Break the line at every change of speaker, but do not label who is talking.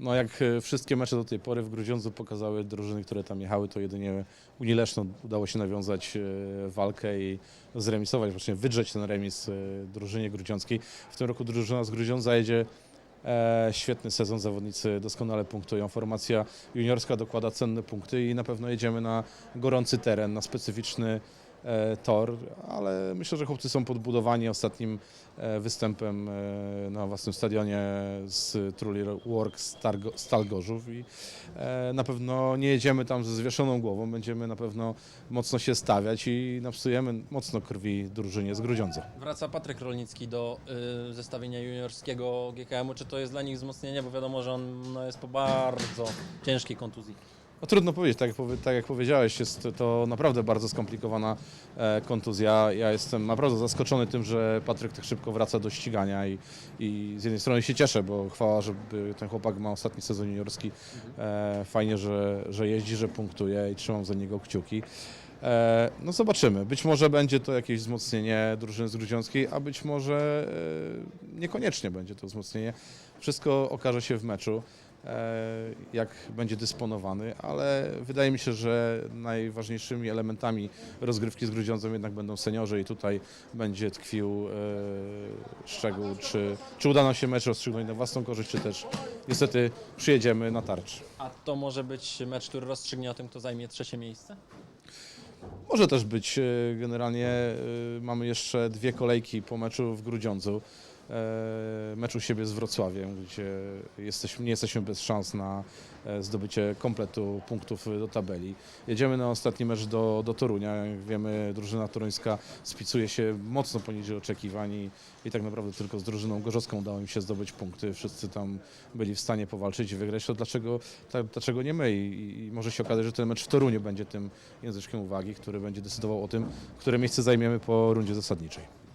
No jak e, wszystkie mecze do tej pory w Grudziądzu pokazały drużyny, które tam jechały, to jedynie Unii Leszno udało się nawiązać e, walkę i zremisować, właśnie wydrzeć ten remis e, drużynie grudziąckiej. W tym roku drużyna z Grudziądza jedzie świetny sezon, zawodnicy doskonale punktują, formacja juniorska dokłada cenne punkty i na pewno jedziemy na gorący teren, na specyficzny tor, ale myślę, że chłopcy są podbudowani ostatnim e, występem e, na własnym stadionie z Truly Work Star, Stal Gorzów i e, na pewno nie jedziemy tam ze zwieszoną głową, będziemy na pewno mocno się stawiać i napsujemy mocno krwi drużynie z Grudziądza.
Wraca Patryk Rolnicki do y, zestawienia juniorskiego GKM-u. Czy to jest dla nich wzmocnienie? Bo wiadomo, że on no, jest po bardzo ciężkiej kontuzji.
No, trudno powiedzieć, tak jak, tak jak powiedziałeś, jest to naprawdę bardzo skomplikowana e, kontuzja. Ja jestem naprawdę zaskoczony tym, że Patryk tak szybko wraca do ścigania i, i z jednej strony się cieszę, bo chwała, żeby ten chłopak ma ostatni sezon juniorski. E, fajnie, że, że jeździ, że punktuje i trzymam za niego kciuki. E, no zobaczymy. Być może będzie to jakieś wzmocnienie drużyny z Grudziąckiej, a być może e, niekoniecznie będzie to wzmocnienie. Wszystko okaże się w meczu jak będzie dysponowany, ale wydaje mi się, że najważniejszymi elementami rozgrywki z Grudziądzem jednak będą seniorzy i tutaj będzie tkwił e, szczegół, czy, czy uda nam się mecz rozstrzygnąć na własną korzyść, czy też niestety przyjedziemy na tarcz.
A to może być mecz, który rozstrzygnie o tym, kto zajmie trzecie miejsce?
Może też być. e, Generalnie e, mamy jeszcze dwie kolejki po meczu w Grudziądzu. E, Meczu siebie z Wrocławiem, gdzie jesteśmy, nie jesteśmy bez szans na e, zdobycie kompletu punktów do tabeli. Jedziemy na ostatni mecz do, do Torunia. Jak wiemy, drużyna toruńska spicuje się mocno poniżej oczekiwań i, i tak naprawdę tylko z drużyną gorzowską udało im się zdobyć punkty. Wszyscy tam byli w stanie powalczyć i wygrać. To dlaczego, tak, dlaczego nie my? I, I może się okazać, że ten mecz w Toruniu będzie tym języczkiem uwagi, który będzie decydował o tym, które miejsce zajmiemy po rundzie zasadniczej.